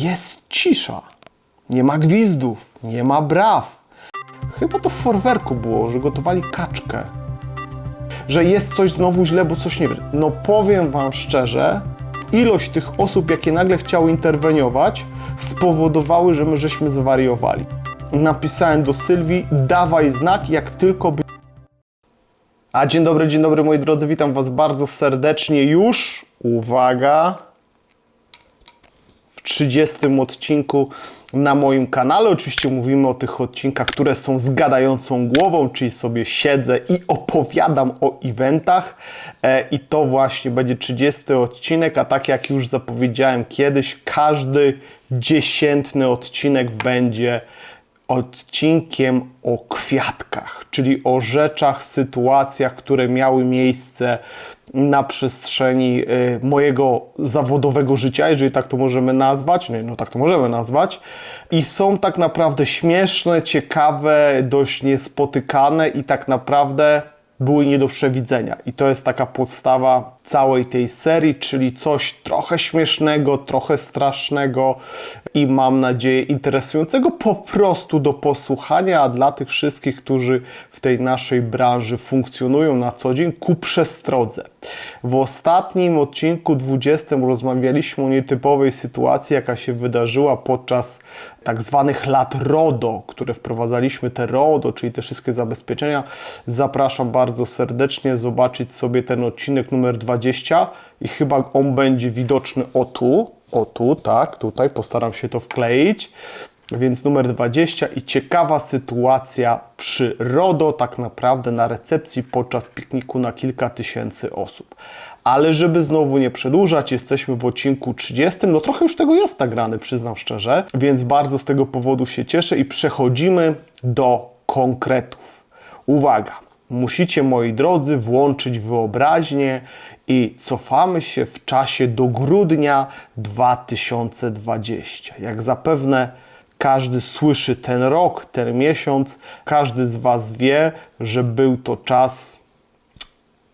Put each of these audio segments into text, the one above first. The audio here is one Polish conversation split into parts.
jest cisza. Nie ma gwizdów, nie ma braw. Chyba to w forwerku było, że gotowali kaczkę. Że jest coś znowu źle, bo coś nie wiem. No powiem Wam szczerze, ilość tych osób, jakie nagle chciały interweniować, spowodowały, że my żeśmy zwariowali. Napisałem do Sylwii, dawaj znak, jak tylko by... A dzień dobry, dzień dobry moi drodzy, witam Was bardzo serdecznie już, uwaga, 30 odcinku na moim kanale. Oczywiście mówimy o tych odcinkach, które są z gadającą głową, czyli sobie siedzę i opowiadam o eventach. E, I to właśnie będzie 30 odcinek, a tak jak już zapowiedziałem kiedyś, każdy dziesiętny odcinek będzie odcinkiem o kwiatkach, czyli o rzeczach, sytuacjach, które miały miejsce na przestrzeni y, mojego zawodowego życia, jeżeli tak to możemy nazwać. No, no tak to możemy nazwać. I są tak naprawdę śmieszne, ciekawe, dość niespotykane i tak naprawdę były nie do przewidzenia. I to jest taka podstawa całej tej serii, czyli coś trochę śmiesznego, trochę strasznego i mam nadzieję interesującego po prostu do posłuchania, a dla tych wszystkich, którzy w tej naszej branży funkcjonują na co dzień, ku przestrodze. W ostatnim odcinku 20 rozmawialiśmy o nietypowej sytuacji, jaka się wydarzyła podczas tak zwanych lat RODO, które wprowadzaliśmy te RODO, czyli te wszystkie zabezpieczenia. Zapraszam bardzo serdecznie zobaczyć sobie ten odcinek numer 20 i chyba on będzie widoczny o tu, o tu, tak, tutaj postaram się to wkleić. Więc numer 20 i ciekawa sytuacja przy RODO, tak naprawdę na recepcji podczas pikniku na kilka tysięcy osób. Ale żeby znowu nie przedłużać, jesteśmy w odcinku 30. No trochę już tego jest nagrany, przyznam szczerze, więc bardzo z tego powodu się cieszę i przechodzimy do konkretów. Uwaga! Musicie, moi drodzy, włączyć wyobraźnię i cofamy się w czasie do grudnia 2020. Jak zapewne każdy słyszy ten rok, ten miesiąc, każdy z Was wie, że był to czas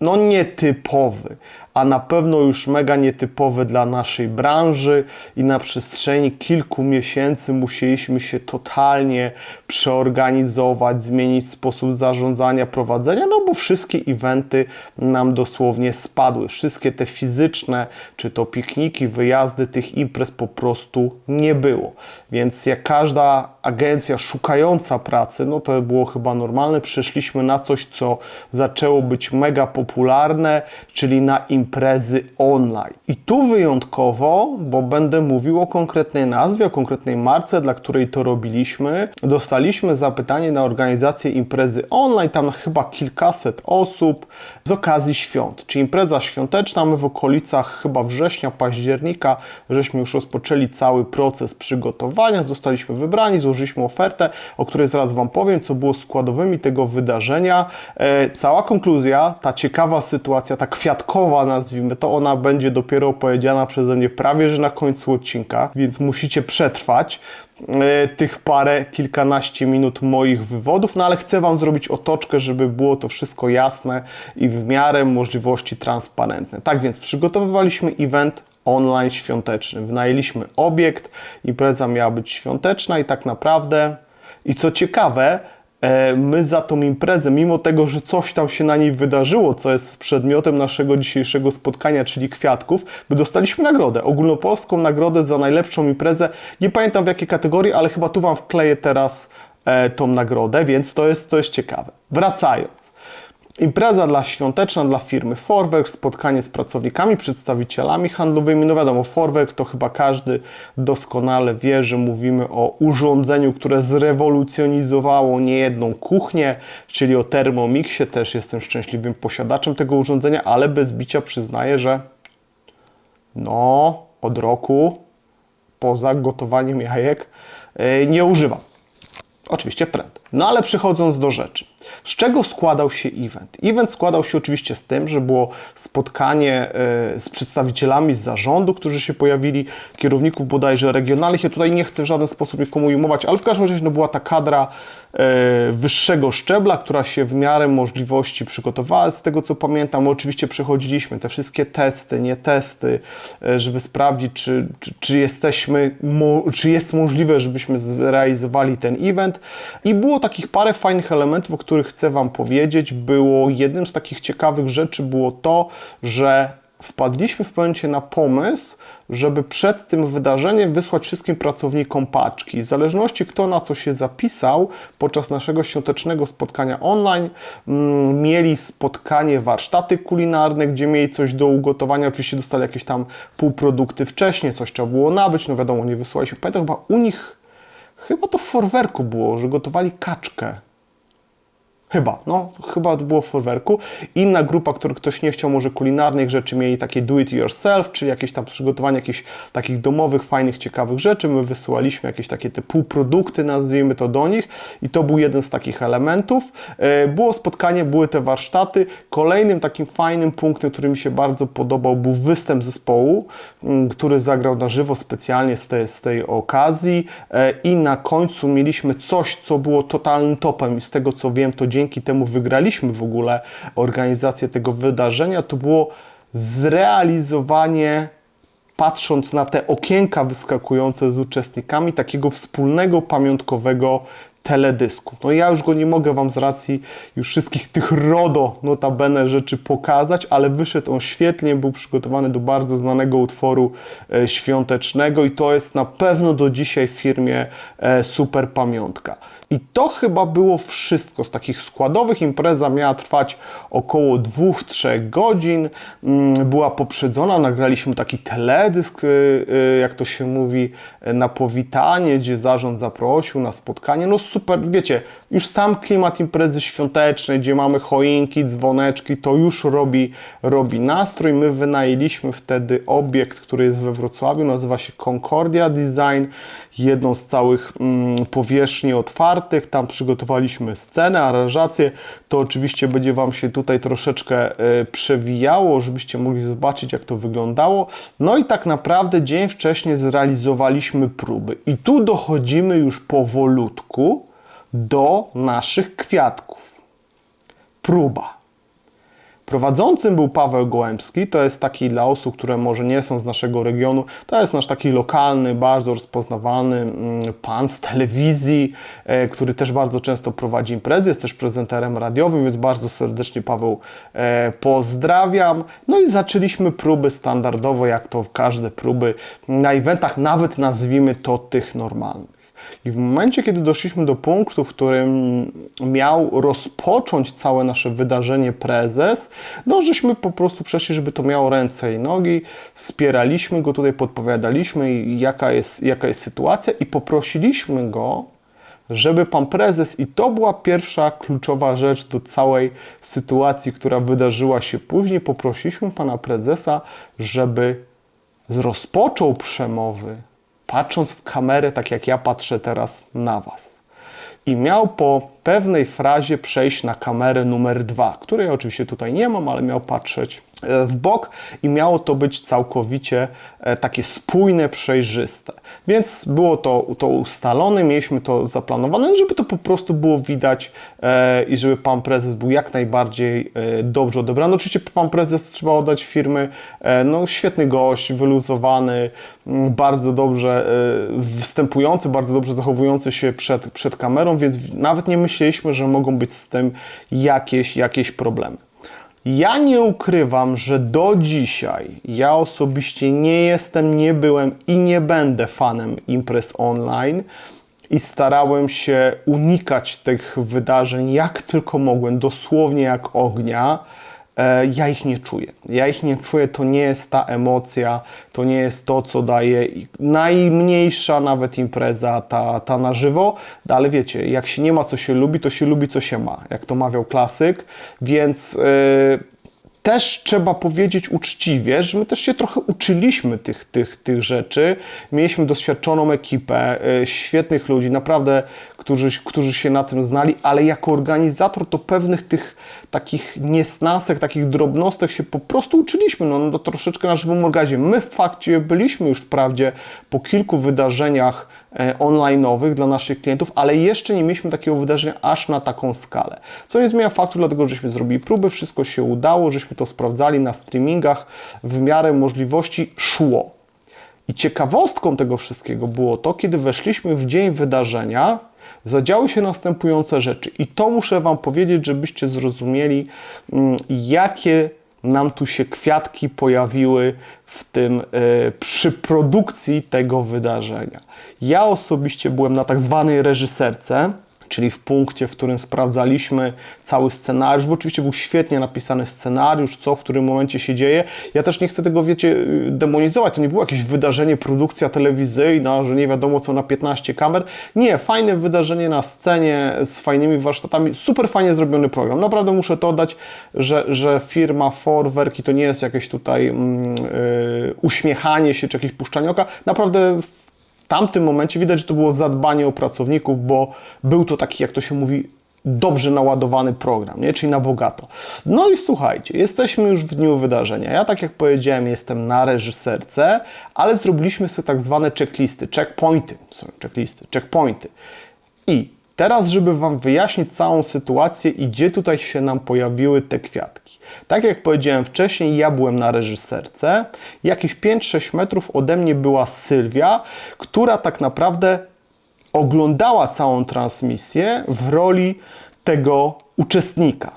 no nietypowy, a na pewno już mega nietypowy dla naszej branży i na przestrzeni kilku miesięcy musieliśmy się totalnie przeorganizować, zmienić sposób zarządzania, prowadzenia, no bo wszystkie eventy nam dosłownie spadły. Wszystkie te fizyczne, czy to pikniki, wyjazdy, tych imprez po prostu nie było. Więc jak każda agencja szukająca pracy, no to było chyba normalne, przeszliśmy na coś, co zaczęło być mega popularne, czyli na imprezy online. I tu wyjątkowo, bo będę mówił o konkretnej nazwie, o konkretnej marce, dla której to robiliśmy, dostaliśmy zapytanie na organizację imprezy online, tam chyba kilkaset osób z okazji świąt, czy impreza świąteczna, my w okolicach chyba września, października, żeśmy już rozpoczęli cały proces przygotowania, zostaliśmy wybrani, złożyliśmy ofertę, o której zaraz Wam powiem, co było składowymi tego wydarzenia. E, cała konkluzja, ta ciekawa sytuacja, ta kwiatkowa nazwijmy to, ona będzie dopiero opowiedziana przeze mnie prawie, że na końcu odcinka, więc musicie przetrwać e, tych parę, kilkanaście minut moich wywodów, no ale chcę Wam zrobić otoczkę, żeby było to wszystko jasne i w miarę możliwości transparentne. Tak więc przygotowywaliśmy event online świąteczny. Wynajęliśmy obiekt, impreza miała być świąteczna i tak naprawdę, i co ciekawe, my za tą imprezę, mimo tego, że coś tam się na niej wydarzyło, co jest przedmiotem naszego dzisiejszego spotkania, czyli kwiatków, my dostaliśmy nagrodę, ogólnopolską nagrodę za najlepszą imprezę. Nie pamiętam w jakiej kategorii, ale chyba tu Wam wkleję teraz e, tą nagrodę, więc to jest, to jest ciekawe. Wracając. Impreza dla świąteczna dla firmy Forwerk, spotkanie z pracownikami, przedstawicielami handlowymi. No wiadomo, Forwerk to chyba każdy doskonale wie, że mówimy o urządzeniu, które zrewolucjonizowało niejedną kuchnię, czyli o Thermomixie. Też jestem szczęśliwym posiadaczem tego urządzenia, ale bez bicia przyznaję, że no od roku poza gotowaniem jajek yy, nie używam. Oczywiście w trend. No ale przechodząc do rzeczy. Z czego składał się event? Event składał się oczywiście z tym, że było spotkanie e, z przedstawicielami zarządu, którzy się pojawili, kierowników bodajże regionalnych. Ja tutaj nie chcę w żaden sposób nikomu ujmować, ale w każdym razie no, była ta kadra wyższego szczebla, która się w miarę możliwości przygotowała. Z tego co pamiętam, oczywiście przechodziliśmy te wszystkie testy, nie testy, e, żeby sprawdzić, czy, czy, jesteśmy, czy jest możliwe, żebyśmy zrealizowali ten event. I było takich parę fajnych elementów, o których chcę Wam powiedzieć. Było jednym z takich ciekawych rzeczy było to, że wpadliśmy w pewnym na pomysł, żeby przed tym wydarzeniem wysłać wszystkim pracownikom paczki. W zależności kto na co się zapisał, podczas naszego świątecznego spotkania online mm, mieli spotkanie, warsztaty kulinarne, gdzie mieli coś do ugotowania. Oczywiście dostali jakieś tam półprodukty wcześniej, coś trzeba było nabyć, no wiadomo, nie wysłaliśmy. Pamiętam chyba u nich, chyba to w forwerku było, że gotowali kaczkę. Chyba, no, chyba to było w forwerku. Inna grupa, który ktoś nie chciał może kulinarnych rzeczy, mieli takie do it yourself, czyli jakieś tam przygotowanie jakichś takich domowych, fajnych, ciekawych rzeczy. My wysyłaliśmy jakieś takie te półprodukty, nazwijmy to do nich i to był jeden z takich elementów. E, Było spotkanie, były te warsztaty. Kolejnym takim fajnym punktem, który mi się bardzo podobał, był występ zespołu, który zagrał na żywo specjalnie z tej, z tej okazji E, i na końcu mieliśmy coś, co było totalnym topem i z tego co wiem, to dzięki temu wygraliśmy w ogóle organizację tego wydarzenia, to było zrealizowanie patrząc na te okienka wyskakujące z uczestnikami, takiego wspólnego pamiątkowego teledysku. No ja już go nie mogę Wam z racji już wszystkich tych RODO notabene rzeczy pokazać, ale wyszedł on świetnie, był przygotowany do bardzo znanego utworu e, świątecznego i to jest na pewno do dzisiaj w firmie e, super pamiątka. I to chyba było wszystko z takich składowych. Impreza miała trwać około 2-3 godzin. Mm, Była poprzedzona, nagraliśmy taki teledysk, y, y, jak to się mówi, na powitanie, gdzie zarząd zaprosił na spotkanie. No super, wiecie, już sam klimat imprezy świątecznej, gdzie mamy choinki, dzwoneczki, to już robi, robi nastrój. My wynajęliśmy wtedy obiekt, który jest we Wrocławiu, nazywa się Concordia Design, jedną z całych mm, powierzchni otwartych. Tam przygotowaliśmy scenę, aranżację. To oczywiście będzie Wam się tutaj troszeczkę e, przewijało, żebyście mogli zobaczyć, jak to wyglądało. No i tak naprawdę dzień wcześniej zrealizowaliśmy próby. I tu dochodzimy już powolutku do naszych kwiatków. Próba. Prowadzącym był Paweł Gołębski, to jest taki dla osób, które może nie są z naszego regionu, to jest nasz taki lokalny, bardzo rozpoznawany mm, pan z telewizji, e, który też bardzo często prowadzi imprezy, jest też prezenterem radiowym, więc bardzo serdecznie Paweł e, pozdrawiam. No i zaczęliśmy próby standardowo, jak to każde próby na eventach, nawet nazwijmy to tych normalnych. I w momencie, kiedy doszliśmy do punktu, w którym miał rozpocząć całe nasze wydarzenie prezes, no żeśmy po prostu przeszli, żeby to miało ręce i nogi, wspieraliśmy go tutaj, podpowiadaliśmy jaka jest, jaka jest sytuacja i poprosiliśmy go, żeby pan prezes, i to była pierwsza kluczowa rzecz do całej sytuacji, która wydarzyła się później, poprosiliśmy pana prezesa, żeby rozpoczął przemowy patrząc w kamerę, tak jak ja patrzę teraz na Was. I miał po pewnej frazie przejść na kamerę numer dwa, której oczywiście tutaj nie mam, ale miał patrzeć w bok i miało to być całkowicie e, takie spójne, przejrzyste. Więc było to, to ustalone, mieliśmy to zaplanowane, żeby to po prostu było widać e, i żeby pan prezes był jak najbardziej e, dobrze odebrany. Oczywiście pan prezes trzeba oddać firmy, e, no świetny gość, wyluzowany, bardzo dobrze e, występujący, bardzo dobrze zachowujący się przed, przed kamerą, więc nawet nie myśleliśmy, że mogą być z tym jakieś, jakieś problemy. Ja nie ukrywam, że do dzisiaj ja osobiście nie jestem, nie byłem i nie będę fanem imprez online i starałem się unikać tych wydarzeń jak tylko mogłem, dosłownie jak ognia. E, Ja ich nie czuję. Ja ich nie czuję, to nie jest ta emocja, to nie jest to, co daje najmniejsza nawet impreza, ta, ta na żywo, No, ale wiecie, jak się nie ma, co się lubi, to się lubi, co się ma, jak to mawiał klasyk, więc yy, też trzeba powiedzieć uczciwie, że my też się trochę uczyliśmy tych, tych, tych rzeczy. Mieliśmy doświadczoną ekipę, y, świetnych ludzi, naprawdę, którzy, którzy się na tym znali, ale jako organizator to pewnych tych takich niesnasek, takich drobnostek się po prostu uczyliśmy. No, no troszeczkę na żywym organizmie. My w fakcie byliśmy już wprawdzie po kilku wydarzeniach e, online'owych dla naszych klientów, ale jeszcze nie mieliśmy takiego wydarzenia aż na taką skalę. Co nie zmienia faktu, dlatego żeśmy zrobili próby, wszystko się udało, żeśmy to sprawdzali na streamingach, w miarę możliwości szło. I ciekawostką tego wszystkiego było to, kiedy weszliśmy w dzień wydarzenia, zadziały się następujące rzeczy. I to muszę Wam powiedzieć, żebyście zrozumieli, mm, jakie nam tu się kwiatki pojawiły w tym, e, przy produkcji tego wydarzenia. Ja osobiście byłem na tak zwanej reżyserce, czyli w punkcie, w którym sprawdzaliśmy cały scenariusz, bo oczywiście był świetnie napisany scenariusz, co w którym momencie się dzieje. Ja też nie chcę tego, wiecie, y, demonizować. To nie było jakieś wydarzenie, produkcja telewizyjna, że nie wiadomo co na 15 kamer. Nie, fajne wydarzenie na scenie z fajnymi warsztatami, super fajnie zrobiony program. Naprawdę muszę to dać, że, że firma Forwerk i to nie jest jakieś tutaj mm, yy, uśmiechanie się czy jakieś puszczanie oka. Naprawdę tamtym momencie widać, że to było zadbanie o pracowników, bo był to taki, jak to się mówi, dobrze naładowany program, nie? czyli na bogato. No i słuchajcie, jesteśmy już w dniu wydarzenia. Ja, tak jak powiedziałem, jestem na reżyserce, ale zrobiliśmy sobie tak zwane checklisty, checkpointy, sorry, checklisty, checkpointy. I Teraz, żeby Wam wyjaśnić całą sytuację i gdzie tutaj się nam pojawiły te kwiatki. Tak jak powiedziałem wcześniej, ja byłem na reżyserce. Jakieś 5-6 metrów ode mnie była Sylwia, która tak naprawdę oglądała całą transmisję w roli tego uczestnika.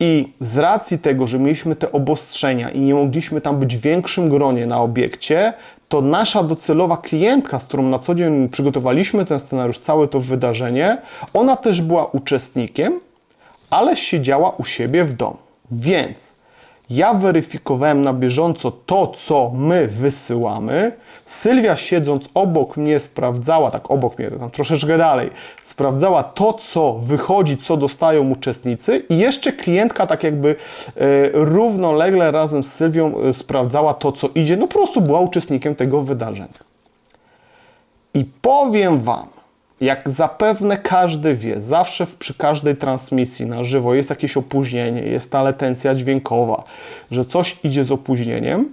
I z racji tego, że mieliśmy te obostrzenia i nie mogliśmy tam być w większym gronie na obiekcie, to nasza docelowa klientka, z którą na co dzień przygotowaliśmy ten scenariusz, całe to wydarzenie, ona też była uczestnikiem, ale siedziała u siebie w domu. Więc ja weryfikowałem na bieżąco to, co my wysyłamy. Sylwia siedząc obok mnie sprawdzała, tak obok mnie, tam troszeczkę dalej, sprawdzała to, co wychodzi, co dostają uczestnicy i jeszcze klientka tak jakby e, równolegle razem z Sylwią e, sprawdzała to, co idzie. No po prostu była uczestnikiem tego wydarzenia. I powiem Wam, jak zapewne każdy wie, zawsze przy każdej transmisji na żywo jest jakieś opóźnienie, jest ta latencja dźwiękowa, że coś idzie z opóźnieniem,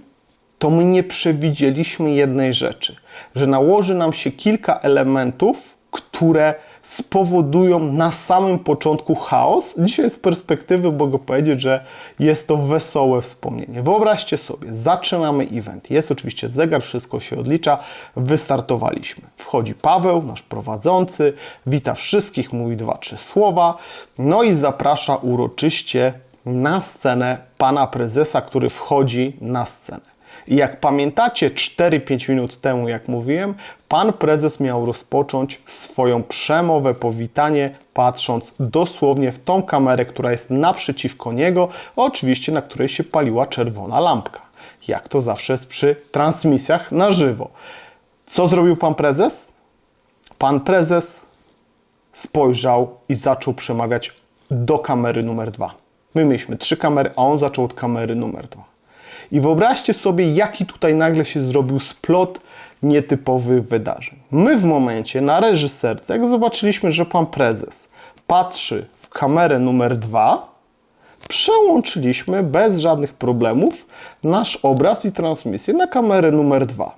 to my nie przewidzieliśmy jednej rzeczy, że nałoży nam się kilka elementów, które spowodują na samym początku chaos. Dzisiaj z perspektywy mogę powiedzieć, że jest to wesołe wspomnienie. Wyobraźcie sobie, zaczynamy event. Jest oczywiście zegar, wszystko się odlicza. Wystartowaliśmy. Wchodzi Paweł, nasz prowadzący, wita wszystkich, mówi dwa, trzy słowa, no i zaprasza uroczyście na scenę pana prezesa, który wchodzi na scenę. I jak pamiętacie 4-5 minut temu, jak mówiłem, pan prezes miał rozpocząć swoją przemowę, powitanie, patrząc dosłownie w tą kamerę, która jest naprzeciwko niego, oczywiście na której się paliła czerwona lampka. Jak to zawsze jest przy transmisjach na żywo. Co zrobił pan prezes? Pan prezes spojrzał i zaczął przemawiać do kamery numer dwa. My mieliśmy trzy kamery, a on zaczął od kamery numer dwa. I wyobraźcie sobie, jaki tutaj nagle się zrobił splot nietypowych wydarzeń. My w momencie na reżyserce, jak zobaczyliśmy, że pan prezes patrzy w kamerę numer dwa, przełączyliśmy bez żadnych problemów nasz obraz i transmisję na kamerę numer dwa.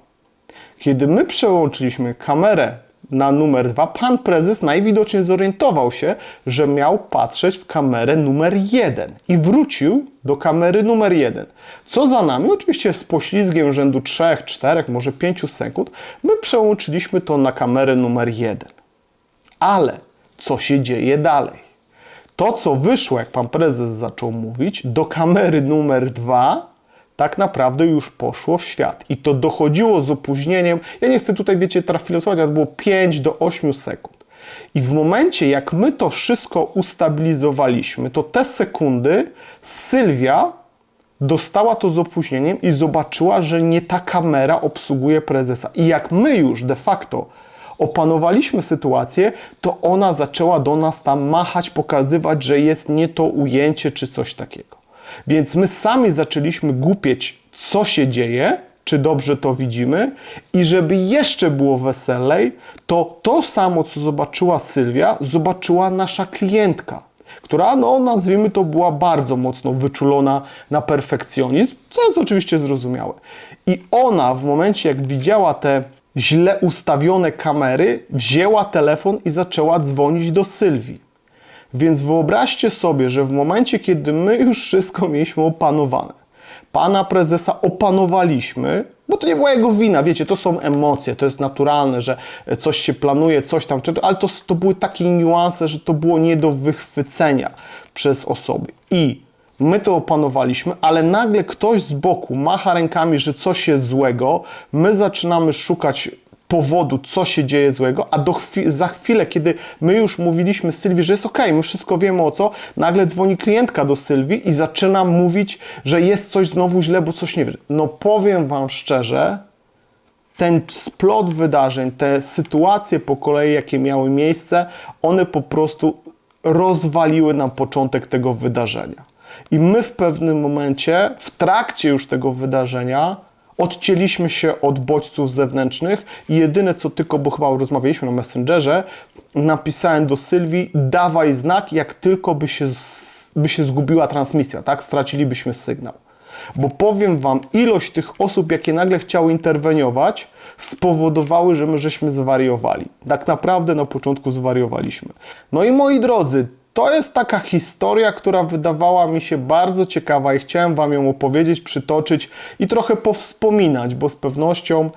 Kiedy my przełączyliśmy kamerę na numer dwa, pan prezes najwidoczniej zorientował się, że miał patrzeć w kamerę numer jeden i wrócił do kamery numer jeden. Co za nami, oczywiście z poślizgiem rzędu 3, 4, może 5 sekund, my przełączyliśmy to na kamerę numer jeden. Ale co się dzieje dalej? To, co wyszło, jak pan prezes zaczął mówić, do kamery numer dwa tak naprawdę już poszło w świat. I to dochodziło z opóźnieniem. Ja nie chcę tutaj, wiecie, trafilosować, ale było 5 do 8 sekund. I w momencie, jak my to wszystko ustabilizowaliśmy, to te sekundy Sylwia dostała to z opóźnieniem i zobaczyła, że nie ta kamera obsługuje prezesa. I jak my już de facto opanowaliśmy sytuację, to ona zaczęła do nas tam machać, pokazywać, że jest nie to ujęcie czy coś takiego. Więc my sami zaczęliśmy głupieć, co się dzieje, czy dobrze to widzimy. I żeby jeszcze było weselej, to to samo, co zobaczyła Sylwia, zobaczyła nasza klientka, która, no nazwijmy to, była bardzo mocno wyczulona na perfekcjonizm, co jest oczywiście zrozumiałe. I ona w momencie, jak widziała te źle ustawione kamery, wzięła telefon i zaczęła dzwonić do Sylwii. Więc wyobraźcie sobie, że w momencie, kiedy my już wszystko mieliśmy opanowane, pana prezesa opanowaliśmy, bo to nie była jego wina, wiecie, to są emocje, to jest naturalne, że coś się planuje, coś tam, ale to, to były takie niuanse, że to było nie do wychwycenia przez osoby. I my to opanowaliśmy, ale nagle ktoś z boku macha rękami, że coś jest złego, my zaczynamy szukać powodu, co się dzieje złego, a chwi- za chwilę, kiedy my już mówiliśmy Sylwii, że jest ok, my wszystko wiemy o co, nagle dzwoni klientka do Sylwii i zaczyna mówić, że jest coś znowu źle, bo coś nie wie. No powiem Wam szczerze, ten splot wydarzeń, te sytuacje po kolei, jakie miały miejsce, one po prostu rozwaliły nam początek tego wydarzenia. I my w pewnym momencie, w trakcie już tego wydarzenia, odcięliśmy się od bodźców zewnętrznych i jedyne co tylko, bo chyba rozmawialiśmy na Messengerze, napisałem do Sylwii, dawaj znak, jak tylko by się, by się zgubiła transmisja, tak? Stracilibyśmy sygnał. Bo powiem Wam, ilość tych osób, jakie nagle chciały interweniować, spowodowały, że my żeśmy zwariowali. Tak naprawdę na początku zwariowaliśmy. No i moi drodzy, to jest taka historia, która wydawała mi się bardzo ciekawa i chciałem Wam ją opowiedzieć, przytoczyć i trochę powspominać, bo z pewnością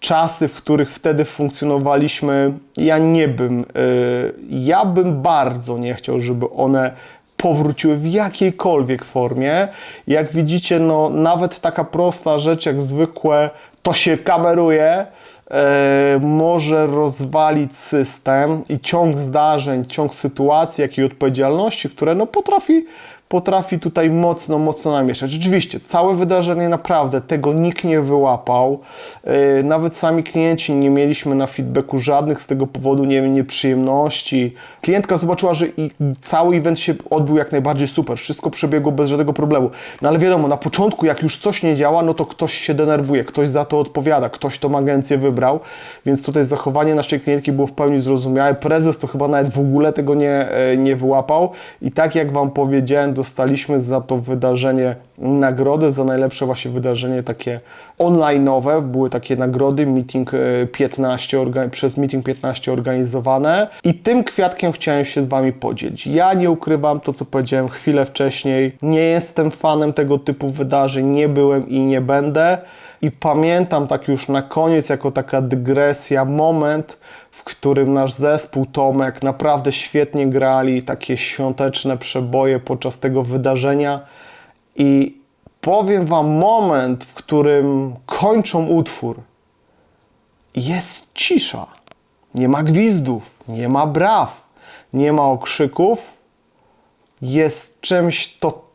czasy, w których wtedy funkcjonowaliśmy, ja nie bym, yy, ja bym bardzo nie chciał, żeby one powróciły w jakiejkolwiek formie. Jak widzicie, no nawet taka prosta rzecz jak zwykłe to się kameruje, e, może rozwalić system i ciąg zdarzeń, ciąg sytuacji, jak i odpowiedzialności, które no potrafi, potrafi tutaj mocno, mocno namieszać. Rzeczywiście, całe wydarzenie naprawdę, tego nikt nie wyłapał. E, Nawet sami klienci nie mieliśmy na feedbacku żadnych z tego powodu, nie wiem, nieprzyjemności. Klientka zobaczyła, że i cały event się odbył jak najbardziej super, wszystko przebiegło bez żadnego problemu. No ale wiadomo, na początku jak już coś nie działa, no to ktoś się denerwuje, ktoś za to odpowiada, ktoś tą agencję wybrał, więc tutaj zachowanie naszej klientki było w pełni zrozumiałe. Prezes to chyba nawet w ogóle tego nie, e, nie wyłapał i tak jak Wam powiedziałem, dostaliśmy za to wydarzenie nagrodę za najlepsze właśnie wydarzenie takie online'owe. Były takie nagrody, Meeting e, 15, orga- przez Meeting 15 organizowane i tym kwiatkiem chciałem się z Wami podzielić. Ja nie ukrywam to, co powiedziałem chwilę wcześniej. Nie jestem fanem tego typu wydarzeń, nie byłem i nie będę. I pamiętam tak już na koniec, jako taka dygresja, moment, w którym nasz zespół Tomek naprawdę świetnie grali takie świąteczne przeboje podczas tego wydarzenia. I powiem Wam moment, w którym kończą utwór. Jest cisza. Nie ma gwizdów, nie ma braw, nie ma okrzyków. Jest czymś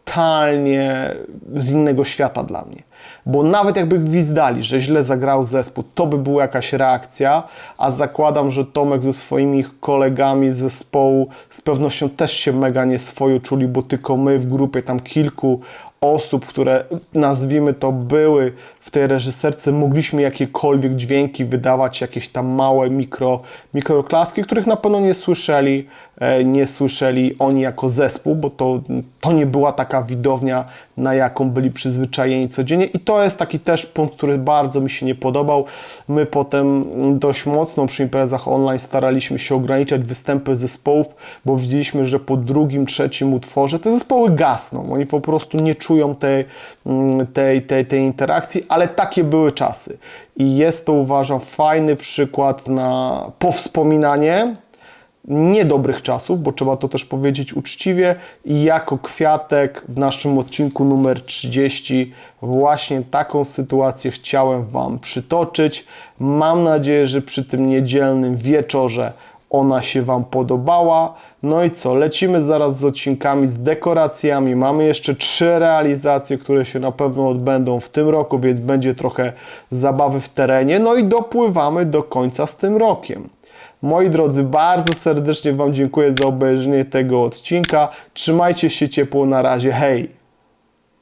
totalnie z innego świata dla mnie. Bo nawet jakby gwizdali, że źle zagrał zespół, to by była jakaś reakcja, a zakładam, że Tomek ze swoimi kolegami z zespołu z pewnością też się mega nieswojo czuli, bo tylko my w grupie tam kilku osób, które nazwijmy to były w tej reżyserce, mogliśmy jakiekolwiek dźwięki wydawać, jakieś tam małe mikro, mikroklaski, których na pewno nie słyszeli, e, nie słyszeli oni jako zespół, bo to, to nie była taka widownia, na jaką byli przyzwyczajeni codziennie i to jest taki też punkt, który bardzo mi się nie podobał. My potem dość mocno przy imprezach online staraliśmy się ograniczać występy zespołów, bo widzieliśmy, że po drugim, trzecim utworze te zespoły gasną. Oni po prostu nie czują tej, mm, tej, tej, tej interakcji, ale takie były czasy. I jest to uważam fajny przykład na powspominanie niedobrych czasów, bo trzeba to też powiedzieć uczciwie i jako kwiatek w naszym odcinku numer 30 właśnie taką sytuację chciałem Wam przytoczyć. Mam nadzieję, że przy tym niedzielnym wieczorze ona się Wam podobała. No i co, lecimy zaraz z odcinkami, z dekoracjami. Mamy jeszcze trzy realizacje, które się na pewno odbędą w tym roku, więc będzie trochę zabawy w terenie. No i dopływamy do końca z tym rokiem. Moi drodzy, bardzo serdecznie Wam dziękuję za obejrzenie tego odcinka. Trzymajcie się ciepło, na razie, hej!